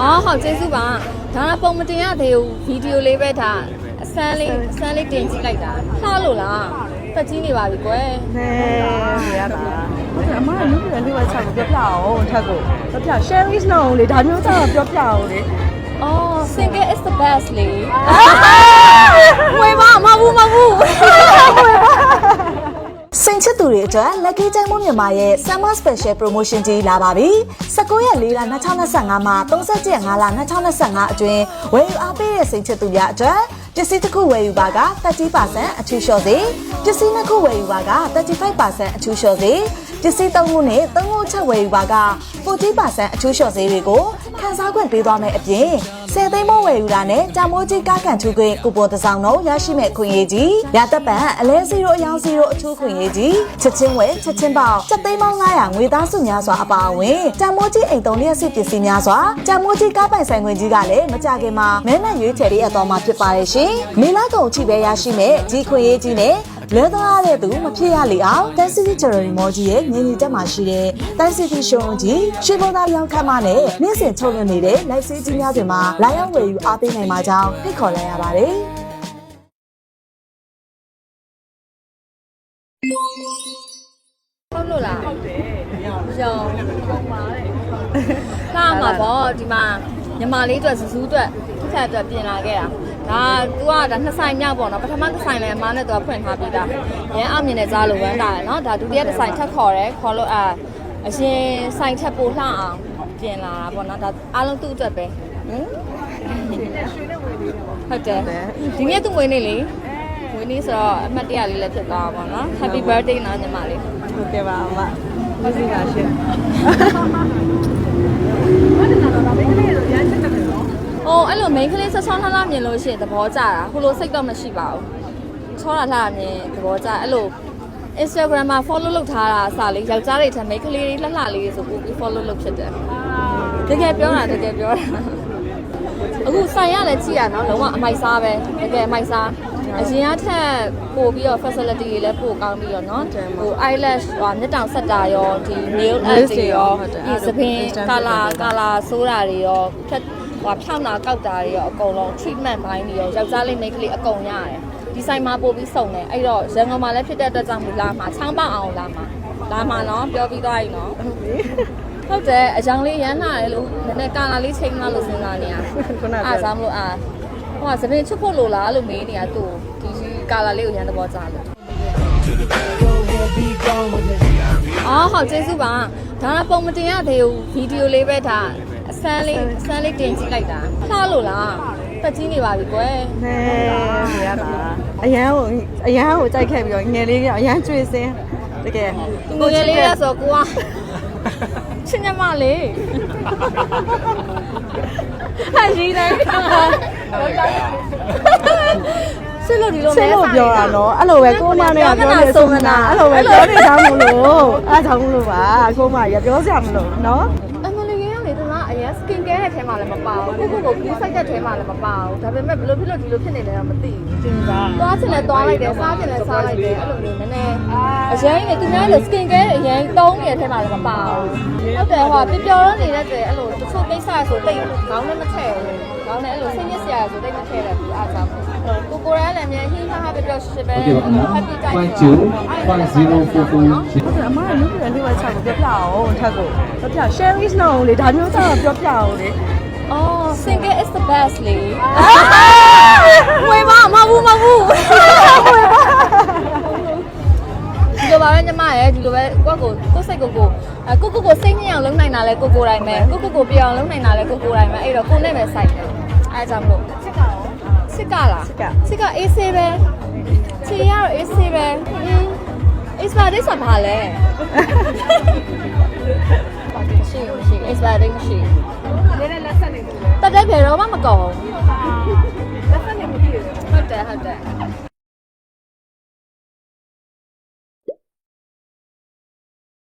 အော်ဟုတ်ကျေးဇူးပါဒါကပုံမတင်ရသေးဘူးဗီဒီယိုလေးပဲဒါအစမ်းလေးအစမ်းလေးတင်ကြည့်လိုက်တာလှလို့လားတက်ကြီးနေပါပြီကွယ်နဲရတာဟုတ်တယ်အမကလူပြလေးဝချကိုပြောပြအောင်ထက်ကိုပြောပြ Sherry's နော်လေဒါမျိုးတော့ပြောပြအောင်လေအော် single is the best လေဝေးပါမဟုတ်ဘူးမဟုတ်ဘူးစိန် ချစ်သူတွေအတွက် Lucky ကျန်းမိုးမြန်မာရဲ့ Summer Special Promotion ကြီးလာပါပြီ။19ရက်4လ2025မှာ30ရက်5လ2025အတွင်းဝယ်ယူအားပေးတဲ့စိန်ချစ်သူများအတွက်ပစ္စည်းတစ်ခုဝယ်ယူပါက30%အထူးလျှော့စေပစ္စည်းနှစ်ခုဝယ်ယူပါက35%အထူးလျှော့စေပစ္စည်းသုံးခုနဲ့သုံးခု ချက်ဝယ်ယူပါက40%အထူးလျှော့စေတွေကိုခန်းစားခွင့်ပေးသွားမယ်အပြင်10သိန်းမိုးဝယ်ယူတာနဲ့တာမိုးကြီးကားကန်ထူခွင့်ကူပွန်တစ်စောင်တော့ရရှိမဲ့ခွင့်ရေးကြီးရသက်ပံအလဲ0အယောင်0အထူးခွင့်ရေးကြီးချက်ချင်းဝယ်ချက်ချင်းပေါက်ချက်သိန်းပေါင်း900ငွေသားစုများစွာအပါအဝင်တာမိုးကြီးအိမ်သုံးလျက်စစ်ပစ္စည်းများစွာတာမိုးကြီးကားပိုင်ဆိုင်ခွင့်ကြီးကလည်းမကြခင်မှာမဲမရွေးချယ်ရအတော်မှာဖြစ်ပါတယ်ရှင်မေလာကုံချိပဲရရှိမဲ့ဒီခွင့်ရေးကြီးနဲ့ လွဲသွားရတဲ့သူမဖြစ်ရလေအောင်တန်စီတီချယ်ရီမော်ကြီးရဲ့ငင်းကြီးတက်မှာရှိတဲ့တန်စီတီရှုံကြီးရွှေဘုံသားရောင်းခမ်းမနဲ့နေ့စဉ်ထုတ်လွှင့်နေတဲ့ live စီးကြီးများတွေမှာလာရောက်ဝယ်ယူအားပေးနိုင်မှာကြောင်းဖိတ်ခေါ်လိုက်ရပါတယ်ဟုတ်လို့လားဟုတ်တယ်ရောင်းပုံပါတဲ့လာမှာပေါ့ဒီမှာညီမလေးအတွက်စစူးအတွက်တစ်ခါအတွက်ပြင်လာခဲ့တာ ဒါ तू ကဒါနှစ်ဆိုင်မြောက်ပေါ့နော်ပထမတစ်ဆိုင်လည်းအမားနဲ့ तू ဖွင့်ထားပြီးသားရန်အမြင်နဲ့ကြားလို့ဝမ်းတာရယ်နော်ဒါဒုတိယတစ်ဆိုင်ထပ်ခေါ်တယ်ခေါ်လို့အာအရင်ဆိုင်ထပ်ပို့လှအောင်ပြင်လာတာပေါ့နော်ဒါအားလုံးသူ့အတွက်ပဲဟင်ဟုတ်တယ်ဒီနေ့သူ့ဝင်နေလေဝင်နေဆိုတော့အမှတ်တရလေးလည်းဖြစ်သွားပါတော့နော် Happy birthday နော်ညီမလေးဟုတ်ကဲ့ပါအမကျေးဇူးပါရှင်။အော် အဲ့လို main ကလေးဆောဆောလှလှမြင်လို့ရှိရင်သဘောကျတာ။ဟိုလိုစိတ်တော့မရှိပါဘူး။ချောတာလှမြင်သဘောကျအဲ့လို Instagram မှာ follow လုပ်ထားတာအစားလေးယောက်ျားတွေထက် main ကလေးတွေလှလှလေးတွေဆိုပိုပြီး follow လုပ်ဖြစ်တယ်။တကယ်ပြောတာတကယ်ပြောတာ။အခုဆိုင်ရလည်းကြည့်ရနော်လုံးဝအမိုက်စားပဲတကယ်အမိုက်စားအရင်ကထက်ပို့ပြီးတော့ facility တွေလည်းပို့ကောင်းပြီးတော့နော်ဟို eyelash ဟိုမျက်တောင်ဆက်တာရောဒီ nail art တွေရောဒီသပင် color color ဆိုးတာတွေရောဖြတ် ဟိုဖြောင်းတာကောက်တာတွေရောအကုန်လုံး treatment ဘိုင်းတွေရောယောက်ျားလေးမိန်းကလေးအကုန်ရတယ်ဒီဆိုင်မှာပို့ပြီးစုံတယ်အဲ့တော့ရန်ကုန်မှာလည်းဖြစ်တဲ့အတွက်ကြောင့်မလာမှာချောင်းပေါအောင်လာမှာလာမှာနော်ပြောပြီးသွားပြီနော်ဟုတ်တယ်အကြောင်လေးရမ်းလာတယ်လို့နည်းနည်းကာလာလေးချိန်လာလို့စဉ်းစားနေရခုနကအားစားမလို့အာဟိုကသပင်ချွတ်ဖို့လိုလားလို့မေးနေတာသူ့ကိုဒီကာလာလေးကိုရမ်းသဘောကျလို့အော်ဟုတ်ကျေးဇူးပါဒါကပုံမတင်ရသေးဘူးဗီဒီယိုလေးပဲဒါ အစမ်းလေးအစမ်းလေးတင်ကြည့်လိုက်တာလှလို့လားတက်ကြီးနေပါပြီကွယ်နဲရတာအရန်ကိုအရန်ကိုကြိုက်ခဲ့ပြီးတော့ငယ်လေးကအရန်ကျွေးစင်းတကယ်ငွေလေးလဲဆိုကိုကချင်းညမလေးဟာရှိတယ်ဆစ်လို့ဒီလိုဆင်းလို့ပြောတာနော်အဲ့လိုပဲကိုမနဲ့ကပြောနေဆိုမနာအဲ့လိုပဲပြောနေသားမလို့အားကြောင့်မလို့ပါကိုမရပြောစရာမလိုနော် skin care ရဲ့ထဲမှာလည်းမပါဘူးကိုကိုကို clean စိုက်တဲ့ထဲမှာလည်းမပါဘူးဒါပေမဲ့ဘယ်လိုဖြစ်လို့ဒီလိုဖြစ်နေလဲတော့မသိဘူးကျင်းစားသွားချင်လဲသွားလိုက်တယ်စားချင်လဲစားလိုက်တယ်အဲ့လိုမျိုးနည်းနည်းအရင်ကသူများလို့ skin care အရင်တုံးနေတဲ့ထဲမှာလည်းမပါဘူးဟုတ်တယ်ဟိုပျော်ပျော်ရနေတဲ့တဲ့အဲ့လိုတချို့ကိစ္စဆိုတိတ်ခေါင်းနဲ့မထည့်ဘူး ခေါင်းနဲ့အဲ့လိုစိတ်ညစ်စရာဆိုတိတ်မထည့်တယ်ဘူးအားကြောင့်ကိုကိုရဲလည်းအများကြီးဟာဟာပျော်ပျော်ရှိပဲ Okay ပါအမ happy time 5 2 5044ဟုတ်တယ်အမကလူပြလေးဝချကိုပြောပြအောင်ထက်ကိုပြောပြ Sherry's နော်လေဒါမျိုးတော့ပြောပြအောင်လေအော် single is the best လေဝေးပါမဟုတ်ဘူးမဟုတ်ဘူး ပါပဲညီမရဲ့ဒီလိုပဲကိုယ့်ကိုကိုယ်စိတ်ကိုကိုအဲကိုကိုကိုစိတ်ညစ်အောင်လုပ်နိုင်တာလဲကိုကိုတိုင်းပဲကိုကိုကိုပြောင်းလုပ်နိုင်တာလဲကိုကိုတိုင်းပဲအဲ့တော့ကိုနဲ့ပဲစိုက်တယ်အဲကြောင့်မလို့ချစ်ကရောချစ်ကလားချစ်ကအေးဆေးပဲချစ်ရတော့အေးဆေးပဲအေးစပါဒိစပါလဲမရှိမရှိအေးစပါဒိမရှိတက်တဲ့ဘယ်တော့မှမကုန်ဘူး